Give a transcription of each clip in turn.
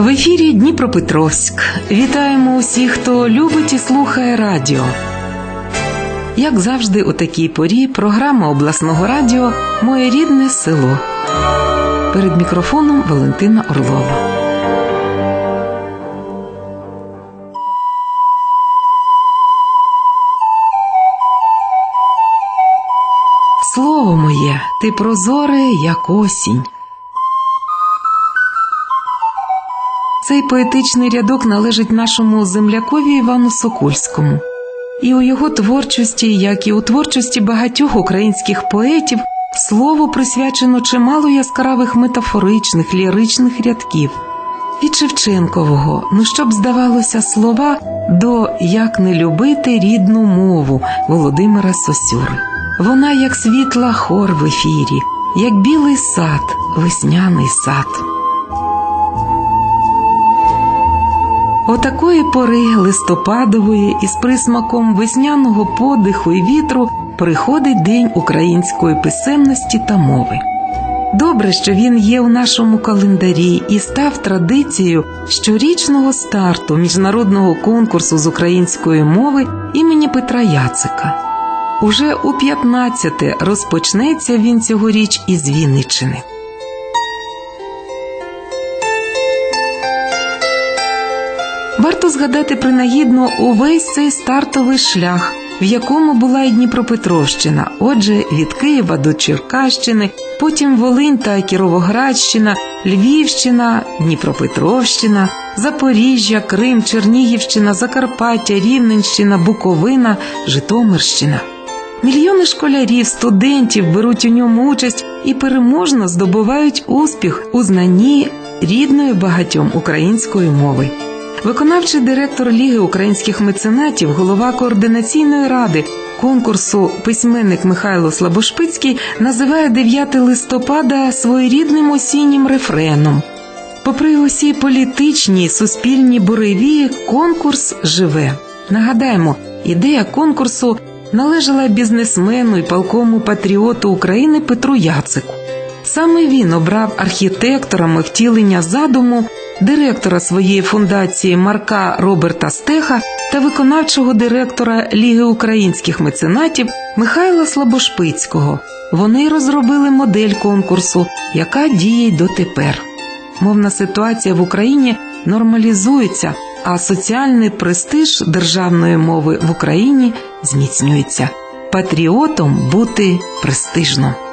В ефірі Дніпропетровськ. Вітаємо усіх, хто любить і слухає радіо. Як завжди, у такій порі програма обласного радіо Моє рідне село. Перед мікрофоном Валентина Орлова. Слово моє, ти прозоре, як осінь. Цей поетичний рядок належить нашому землякові Івану Сокульському. І у його творчості, як і у творчості багатьох українських поетів, слово присвячено чимало яскравих метафоричних, ліричних рядків. Від Шевченкового, ну щоб здавалося, слова до як не любити рідну мову Володимира Сосюри. Вона як світла хор в ефірі, як білий сад, весняний сад. Отакої пори листопадової із присмаком весняного подиху і вітру приходить День української писемності та мови. Добре, що він є у нашому календарі і став традицією щорічного старту міжнародного конкурсу з української мови імені Петра Яцика. Уже у 15-те розпочнеться він цьогоріч із Вінниччини. Варто згадати принагідно увесь цей стартовий шлях, в якому була і Дніпропетровщина, отже, від Києва до Черкащини, потім Волинь та Кіровоградщина, Львівщина, Дніпропетровщина, Запоріжжя, Крим, Чернігівщина, Закарпаття, Рівненщина, Буковина, Житомирщина. Мільйони школярів, студентів беруть у ньому участь і переможно здобувають успіх у знанні рідної багатьом української мови. Виконавчий директор Ліги українських меценатів, голова координаційної ради конкурсу письменник Михайло Слабошпицький називає 9 листопада своєрідним осіннім рефреном. Попри усі політичні суспільні буревії, конкурс живе. Нагадаємо, ідея конкурсу належала бізнесмену і палкому патріоту України Петру Яцику. Саме він обрав архітекторами втілення задуму директора своєї фундації Марка Роберта Стеха та виконавчого директора Ліги українських меценатів Михайла Слабошпицького. Вони розробили модель конкурсу, яка діє дотепер. Мовна ситуація в Україні нормалізується, а соціальний престиж державної мови в Україні зміцнюється. Патріотом бути престижно.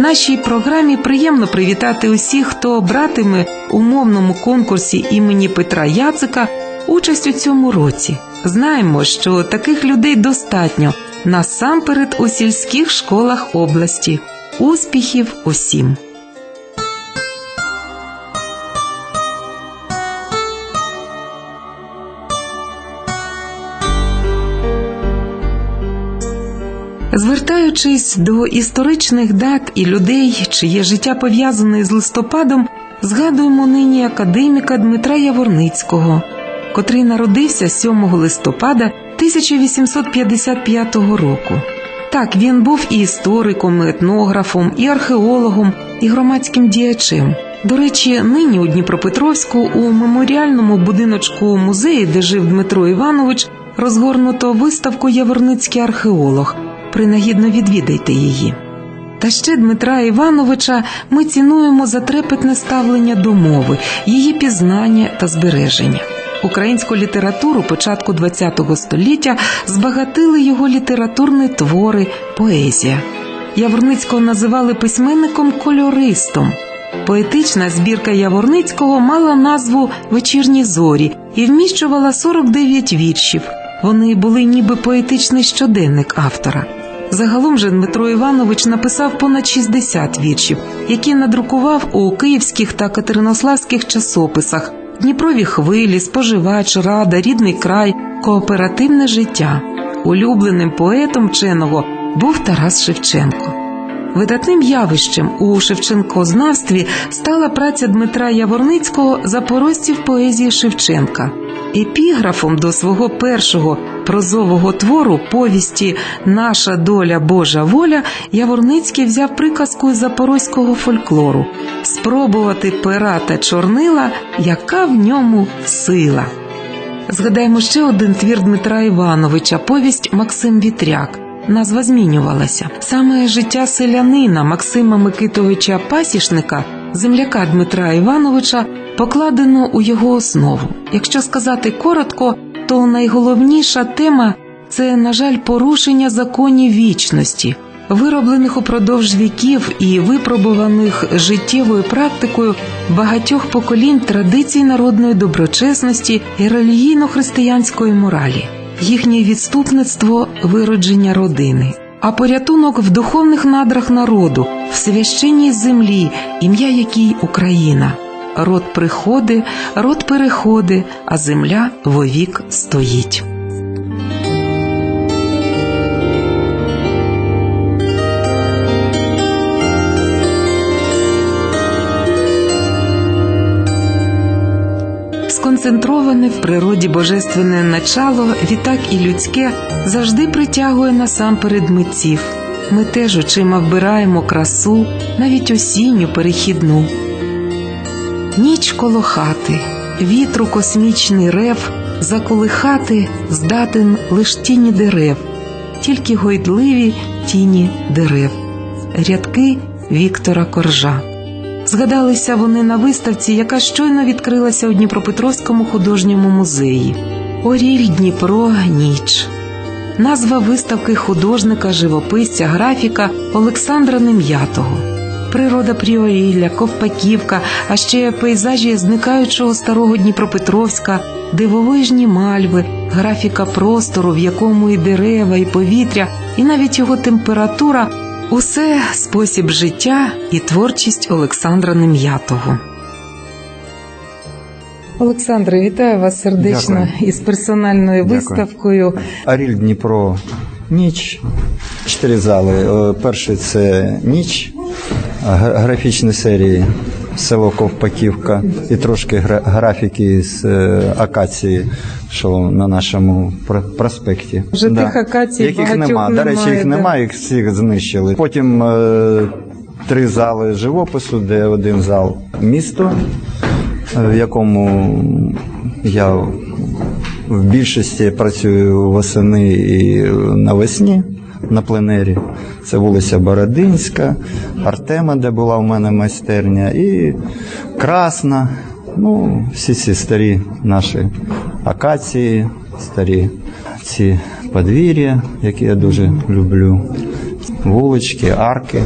Нашій програмі приємно привітати усіх, хто братиме у мовному конкурсі імені Петра Яцика участь у цьому році. Знаємо, що таких людей достатньо насамперед у сільських школах області. Успіхів усім! Звертаючись до історичних дат і людей, чиє життя пов'язане з листопадом, згадуємо нині академіка Дмитра Яворницького, котрий народився 7 листопада 1855 року. Так, він був і істориком, і етнографом, і археологом, і громадським діячем. До речі, нині у Дніпропетровську у меморіальному будиночку музею, де жив Дмитро Іванович, розгорнуто виставку Яворницький археолог принагідно відвідайте її. Та ще Дмитра Івановича ми цінуємо за трепетне ставлення до мови, її пізнання та збереження. Українську літературу початку ХХ століття збагатили його літературні твори, поезія. Яворницького називали письменником кольористом. Поетична збірка Яворницького мала назву Вечірні зорі і вміщувала 49 віршів. Вони були ніби поетичний щоденник автора. Загалом же Дмитро Іванович написав понад 60 віршів, які надрукував у київських та катеринославських часописах Дніпрові хвилі, споживач, рада, рідний край, кооперативне життя. Улюбленим поетом вченого був Тарас Шевченко. Видатним явищем у Шевченкознавстві стала праця Дмитра Яворницького запорожців поезії Шевченка. Епіграфом до свого першого прозового твору повісті Наша доля Божа воля Яворницький взяв приказку із запорозького фольклору спробувати пера та чорнила, яка в ньому сила. Згадаємо ще один твір Дмитра Івановича, повість Максим Вітряк. Назва змінювалася. Саме життя селянина Максима Микитовича Пасішника, земляка Дмитра Івановича, покладено у його основу. Якщо сказати коротко, то найголовніша тема це, на жаль, порушення законів вічності, вироблених упродовж віків і випробуваних життєвою практикою багатьох поколінь традицій народної доброчесності і релігійно-християнської моралі, їхнє відступництво виродження родини. А порятунок в духовних надрах народу, в священній землі, ім'я якій Україна. Род приходи, род переходи, а земля вовік стоїть. Сконцентроване в природі божественне начало, відтак і людське завжди притягує насамперед митців. Ми теж очима вбираємо красу, навіть осінню перехідну. Ніч коло хати, вітру космічний рев, заколихати здатен лиш тіні дерев, тільки гойдливі тіні дерев, рядки Віктора Коржа. Згадалися вони на виставці, яка щойно відкрилася у Дніпропетровському художньому музеї. Оріль Дніпро ніч. Назва виставки художника, живописця, графіка Олександра Нем'ятого. Природа Пріорілля, Ковпаківка, а ще пейзажі зникаючого старого Дніпропетровська, дивовижні мальви, графіка простору, в якому і дерева, і повітря, і навіть його температура усе спосіб життя і творчість Олександра Нем'ятого. Олександре, вітаю вас сердечно Дякую. із персональною Дякую. виставкою. Аріль Дніпро ніч. Чотири зали. Е, Перший це ніч, графічні серії село Ковпаківка і трошки графіки з е, акації, що на нашому проспекті. Вже тих акацій яких багатьох нема. До речі, їх да. немає, їх всіх знищили. Потім е, три зали живопису, де один зал місто, е, в якому я в більшості працюю восени і навесні на пленері. Це вулиця Бородинська, Артема, де була в мене майстерня, і Красна. Ну, всі ці старі наші акації, старі ці подвір'я, які я дуже люблю, вулички, арки.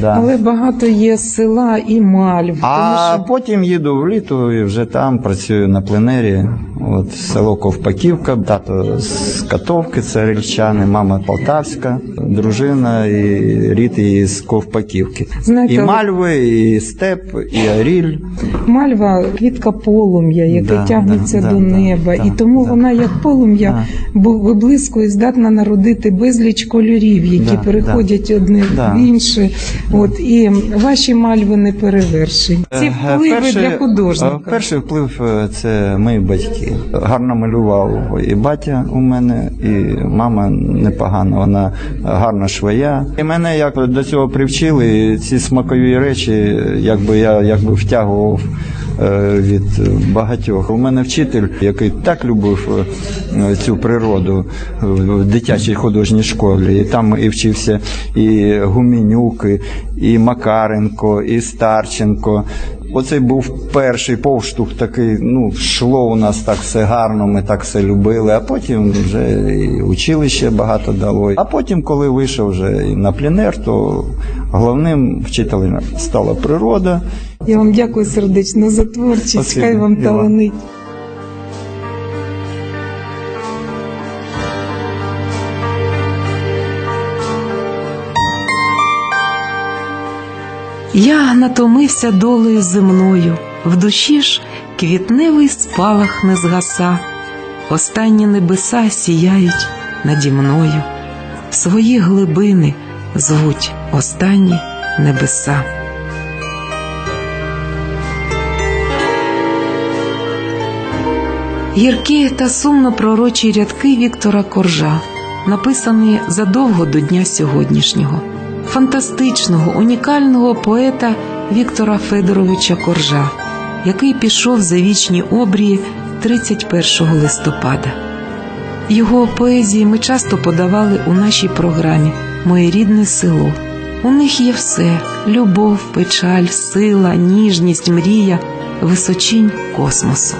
Да. Але багато є села і мальв. А тому що потім їду в літо і вже там працюю на пленері. От село Ковпаківка, тато з Катовки, це рільчани, мама Полтавська, дружина і рід її з Ковпаківки. Знаєте, і Мальви, і Степ, і Аріль. Мальва квітка полум'я, яке Да, тягнеться да, до да, неба, да, і тому да. вона, як полум'я, виблискує, здатна народити безліч кольорів, які Да, переходять одне Да. в інше. От і ваші мальви не перевершені. Ці Е, впливи перший- для художника. е, Перший вплив е, це мої батьки. Гарно малював і батя у мене, і мама непогана, вона гарна швея. І мене як до цього привчили, і ці смакові речі, якби я якби втягував. Е, Від багатьох у мене вчитель, який так любив е, цю природу в дитячій художній школі. І там і вчився і Гуменюк, і- і Макаренко, і Старченко. Оцей був перший повштух такий, ну, йшло у нас так все гарно, ми так все любили, а потім вже і училище багато дало. А потім, коли вийшов вже на пленер, то головним вчителем стала природа. Я вам дякую сердечно за творчість. Спасибо, Хай вам таланить. Я натомився долею земною, в душі ж квітневий спалах не згаса. Останні небеса сіяють наді мною, свої глибини звуть останні небеса. Гіркі та сумно пророчі рядки Віктора Коржа, написані задовго до дня сьогоднішнього, фантастичного, унікального поета Віктора Федоровича Коржа, який пішов за вічні обрії 31 листопада. Його поезії ми часто подавали у нашій програмі Моє рідне село. У них є все: любов, печаль, сила, ніжність, мрія, височінь космосу.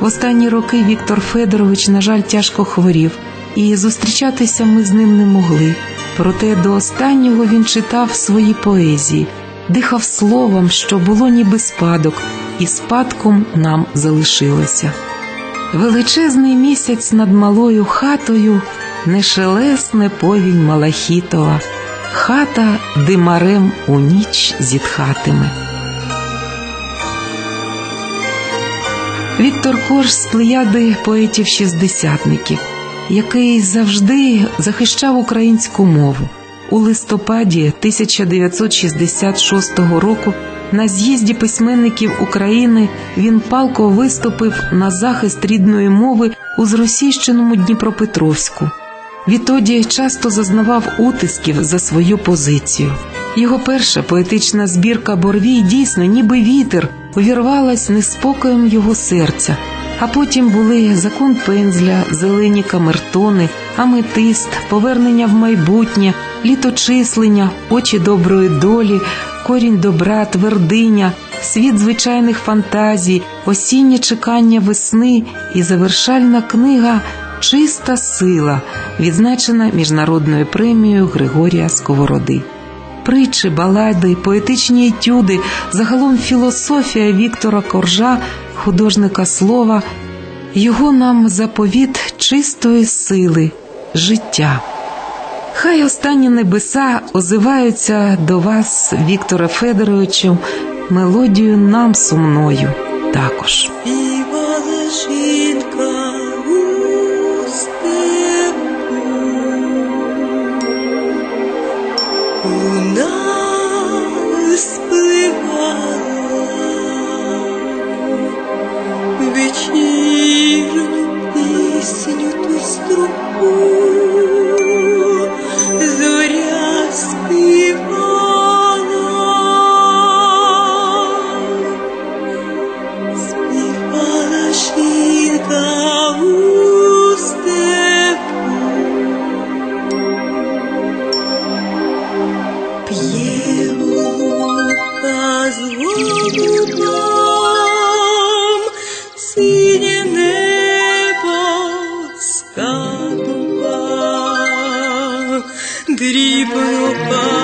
В останні роки Віктор Федорович, на жаль, тяжко хворів, і зустрічатися ми з ним не могли. Проте до останнього він читав свої поезії, дихав словом, що було ніби спадок, і спадком нам залишилося. Величезний місяць над малою хатою, нешелесне повінь Малахітова, хата димарем у ніч зітхатиме. Віктор Корж з плеяди поетів-шістдесятників, який завжди захищав українську мову. У листопаді 1966 року на з'їзді письменників України він палко виступив на захист рідної мови у зросійщеному Дніпропетровську. Відтоді часто зазнавав утисків за свою позицію. Його перша поетична збірка Борвій дійсно, ніби вітер, увірвалась неспокоєм його серця. А потім були закон пензля, зелені камертони, аметист, повернення в майбутнє, літочислення, очі доброї долі, корінь добра, твердиня, світ звичайних фантазій, осіннє чекання весни і завершальна книга Чиста сила, відзначена міжнародною премією Григорія Сковороди. Притчі, балади, поетичні етюди, загалом філософія Віктора Коржа, художника слова, його нам заповіт чистої сили, життя. Хай останні небеса озиваються до вас, Віктора Федоровичу, мелодію нам сумною також. Дрібно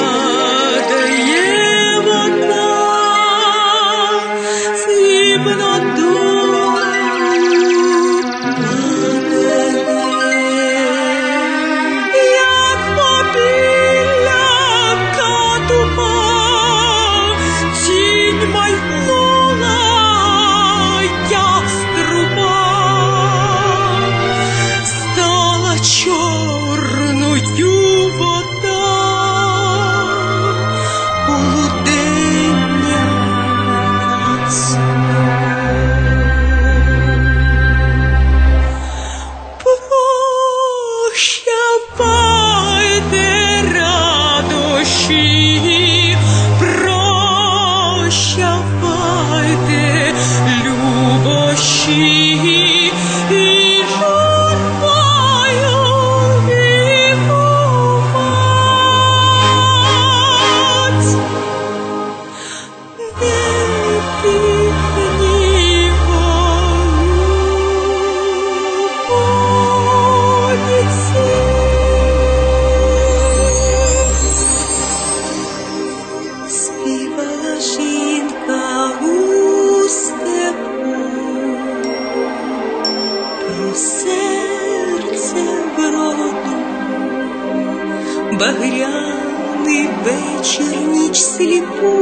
багряний вечір ніч сліпу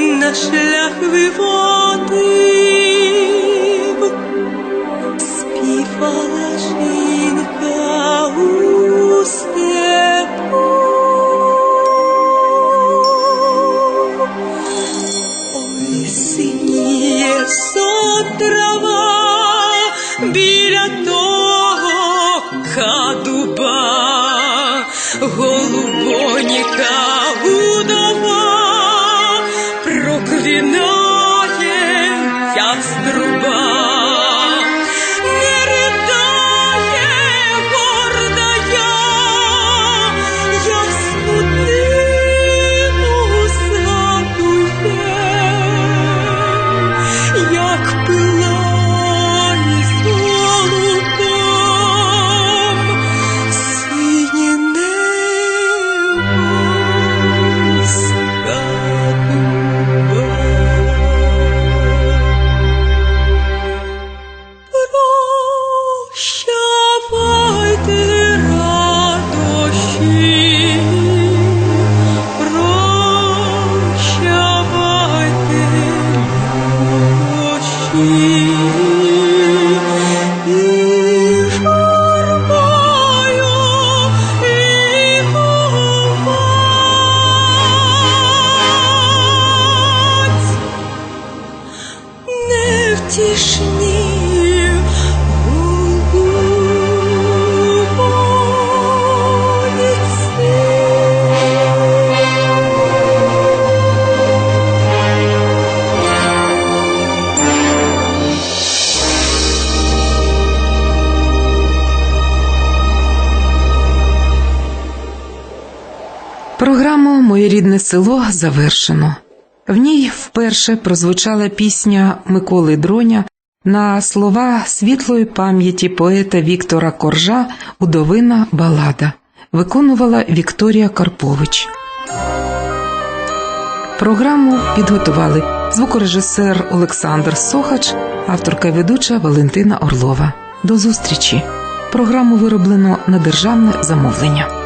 на шлях виводив, співала жінка у степу. Ой, синіє сон голубоніка село завершено. В ній вперше прозвучала пісня Миколи Дроня на слова світлої пам'яті поета Віктора Коржа Удовина Балада. Виконувала Вікторія Карпович. Програму підготували звукорежисер Олександр Сохач, авторка і ведуча Валентина Орлова. До зустрічі. Програму вироблено на державне замовлення.